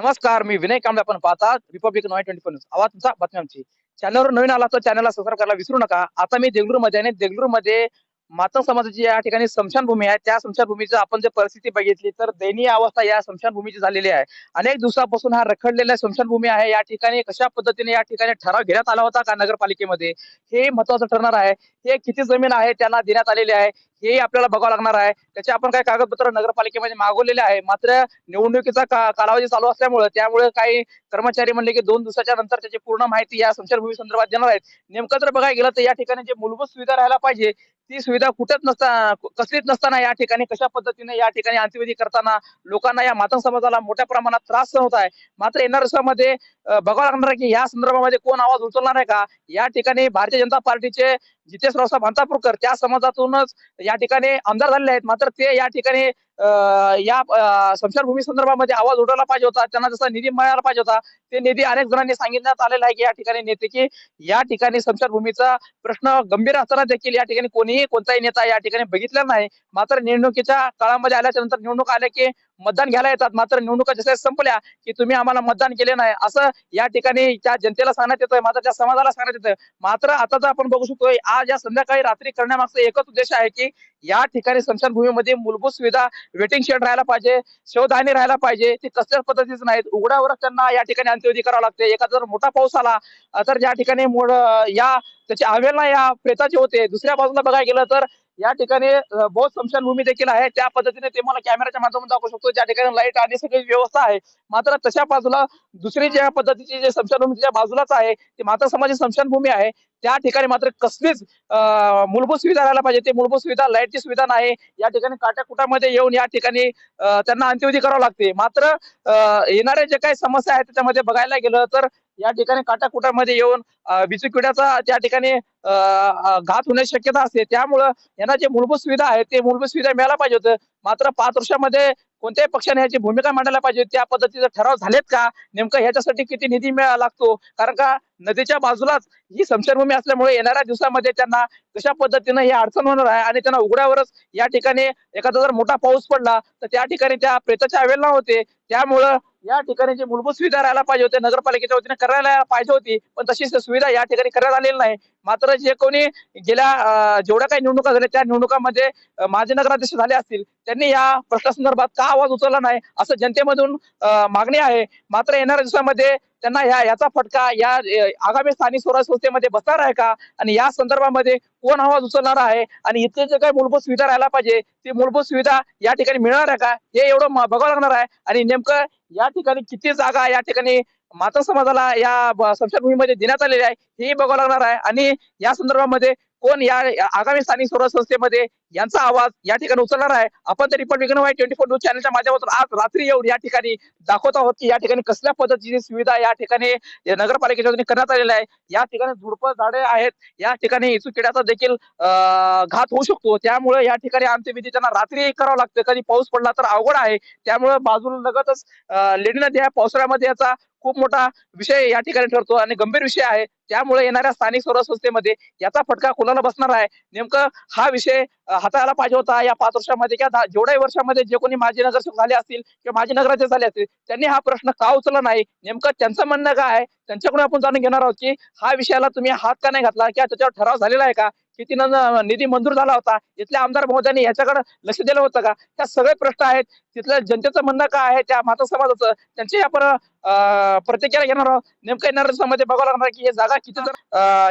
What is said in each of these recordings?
नमस्कार मी विनय कांबळे आपण पाहता रिपब्लिक नॉय ट्वेंटी फोर न्यूज आवाज तुमचा बातम्यांची. चॅनलवर नवीन आला तर चॅनलला सबस्क्राईब करायला विसरू नका. आता मी देगलूरमध्ये आणि देगलूरमध्ये मातंग समाजाची या ठिकाणी स्मशानभूमी आहे. त्या स्मशानभूमीची आपण जर परिस्थिती बघितली तर दयनीय अवस्था या स्मशानभूमीची झालेली आहे. अनेक दिवसापासून हा रखडलेला स्मशानभूमी आहे. या ठिकाणी कशा पद्धतीने या ठिकाणी ठराव घेण्यात आला होता का नगरपालिकेमध्ये? हे महत्वाचं ठरणार आहे. हे किती जमीन आहे? त्यांना देण्यात आलेली आहे. हे आपल्याला बघावं लागणार आहे. त्याचे आपण काही कागदपत्र नगरपालिकेमध्ये मागवलेले आहे. मात्र निवडणुकीचा कालावधी चालू असल्यामुळे त्यामुळे काही कर्मचारी म्हणले की दोन दिवसाच्या नंतर त्याची पूर्ण माहिती या संचारभूमी संदर्भात देणार आहेत. नेमकं जर बघायला गेलं तर या ठिकाणी जे मूलभूत सुविधा राहायला पाहिजे ती सुविधा कुठेच नसता कसलीच नसताना या ठिकाणी कशा पद्धतीने या ठिकाणी अंत्यविधी करताना लोकांना या मातंग समाजाला मोठ्या प्रमाणात त्रास सहन होत आहे. मात्र येणाऱ्या दिवसामध्ये बघावं लागणार आहे की या संदर्भामध्ये कोण आवाज उचलणार आहे का? या ठिकाणी भारतीय जनता पार्टीचे जितेश रावसाहेब हंतापूरकर त्या समाजातूनच या ठिकाणी आमदार झालेले आहेत. मात्र ते या ठिकाणी या अं, संदर्भामध्ये आवाज उठवला पाहिजे होता. त्यांना जसा निधी मिळायला पाहिजे होता ते निधी अनेक जणांनी सांगितण्यात आलेला आहे की या ठिकाणी नेते की या ठिकाणी स्मशानभूमीचा प्रश्न गंभीर असताना देखील या ठिकाणी कोणीही कोणताही नेता या ठिकाणी बघितला नाही. मात्र निवडणुकीच्या काळामध्ये आल्याच्यानंतर निवडणूक आल्या की मतदान घ्यायला येतात. मात्र निवडणुका जसं संपल्या की तुम्ही आम्हाला मतदान केले नाही. असं या ठिकाणी त्या जनतेला सांगण्यात येतं मात्र त्या समाजाला सांगण्यात येतं मात्र आता जर आपण बघू शकतो आज या संध्याकाळी रात्री करण्यामागचा एकच उद्देश आहे की या ठिकाणी स्मशानभूमीमध्ये मूलभूत सुविधा वेटिंग शेड राहायला पाहिजे शवधानी राहायला पाहिजे ते कसल्याच पद्धतीचं नाहीत. उघड्यावर त्यांना या ठिकाणी अंत्यविधी करावं लागते. एखादा जर मोठा पाऊस आला तर या ठिकाणी या त्याची आवेलना या प्रेताचे होते दुसऱ्या बाजूला बघायला गेलं तर या ठिकाणी बौद्ध बहुत स्मशानभूमी देखील आहे. त्या पद्धतीने ते मला कॅमेऱ्याच्या माध्यमातून दाखवू शकतो. ज्या ठिकाणी लाइट आणि सगळी व्यवस्था आहे. मात्र तशा बाजूला दुसरी ज्या पद्धतीची जे स्मशानभूमीच्या बाजूलाच आहे ती माता समाजी स्मशानभूमी आहे. त्या ठिकाणी मात्र कसलीच अं, मूलभूत सुविधा राहायला पाहिजे. ते मूलभूत सुविधा लाईटची सुविधा नाही. या ठिकाणी काट्याकुटामध्ये येऊन या ठिकाणी त्यांना अंत्यविधी करावं लागते. मात्र अं, येणाऱ्या जे काही समस्या आहेत त्याच्यामध्ये बघायला गेलं तर या ठिकाणी काटाकुटामध्ये येऊन बिचुकिड्याचा त्या ठिकाणी घात होण्याची शक्यता असते. त्यामुळं यांना जे मूलभूत सुविधा आहेत ते मूलभूत सुविधा मिळायला पाहिजे होतं. मात्र पाच वर्षामध्ये कोणत्याही पक्षाने याची भूमिका मांडायला पाहिजे त्या पद्धतीचे ठराव झालेत का? नेमकं ह्याच्यासाठी किती निधी मिळायला लागतो? कारण का नदीच्या बाजूलाच ही समशनभूमी असल्यामुळे येणाऱ्या दिवसामध्ये त्यांना कशा पद्धतीनं ही अडचण होणार आहे आणि त्यांना उघड्यावरच या ठिकाणी एखादा जर मोठा पाऊस पडला तर त्या ठिकाणी त्या प्रेताच्या अवेलना होते. त्यामुळं या ठिकाणी जे मूलभूत सुविधा राहायला पाहिजे होते नगरपालिकेच्या वतीने करायला पाहिजे होती पण तशी सुविधा या ठिकाणी करण्यात आलेली नाही. मात्र जे कोणी गेल्या जेवढ्या काही निवडणुका झाल्या त्या निवडणुकामध्ये माजी नगराध्यक्ष झाले असतील त्यांनी या प्रश्नासंदर्भात का आवाज उचलला नाही असं जनतेमधून मागणी आहे. मात्र येणाऱ्या दिवसामध्ये त्यांना ह्या याचा फटका या आगामी स्थानिक स्वराज संस्थेमध्ये बसणार आहे का? आणि या संदर्भामध्ये कोण आवाज उचलणार आहे? आणि इथले जे काही मूलभूत सुविधा राहायला पाहिजे ती मूलभूत सुविधा या ठिकाणी मिळणार आहे का? हे एवढं बघावं लागणार आहे. आणि नेमकं या ठिकाणी किती जागा या ठिकाणी माता समाजाला या ब- देण्यात आलेली आहे हे बघावं लागणार आहे. आणि या संदर्भामध्ये कोण या आगामी स्थानिक स्वराज्य संस्थेमध्ये यांचा आवाज या ठिकाणी उचलणार आहे? आपण तरी पण विघ्न ट्वेंटी फोर न्यूज चॅनलच्या माध्यमातून आज रात्री येऊन या ठिकाणी दाखवत आहोत की या ठिकाणी कसल्या पद्धतीची सुविधा या ठिकाणी नगरपालिकेच्या वतीने करण्यात आलेल्या आहे. या ठिकाणी झुडप झाडे आहेत. या ठिकाणी इचू किड्याचा देखील घात होऊ शकतो. त्यामुळे या ठिकाणी अंत्यविधी त्यांना रात्री करावं लागतं. कधी पाऊस पडला तर अवघड आहे. त्यामुळे बाजूला लगतच अं, लेडी नदी आहे पावसाळ्यामध्ये याचा खूप मोठा विषय या ठिकाणी ठरतो आणि गंभीर विषय आहे. त्यामुळे येणाऱ्या स्थानिक स्वराज्य संस्थेमध्ये याचा फटका कोणाला बसणार आहे? नेमकं हा विषय हाताळायला पाहिजे होता या पाच वर्षामध्ये किंवा जेवढ्याही वर्षामध्ये जे कोणी माजी नगरसेवक झाले असतील किंवा माजी नगराध्यक्ष झाले असतील त्यांनी हा प्रश्न का उचलला नाही? नेमकं त्यांचं म्हणणं काय आहे? त्यांच्याकडून आपण जाणून घेणार आहोत की हा विषयाला तुम्ही हात का नाही घातला किंवा त्याच्यावर ठराव झालेला आहे का? किती न- निधी मंजूर झाला होता. इथल्या आमदार महोदयांनी याच्याकडे लक्ष दिलं होतं का? त्या सगळे प्रश्न आहेत. तिथल्या जनतेचं म्हणणं काय आहे? त्या माता समाजाचं. त्यांची आपण प्रतिक्रिया घेणार आहोत. नेमकं येणार दिवसामध्ये बघावं लागणार की हे जागा किती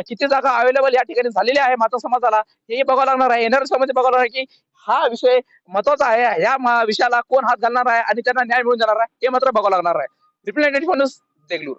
किती जागा अवेलेबल या ठिकाणी झालेली आहे माता समाजाला हेही बघावं लागणार आहे. येणार दिवसामध्ये बघावं लागणार की हा विषय महत्त्वाचा आहे. या विषयाला कोण हात घालणार आहे? आणि त्यांना न्याय मिळून जाणार आहे? हे मात्र बघावं लागणार आहे. Representative news Degloor.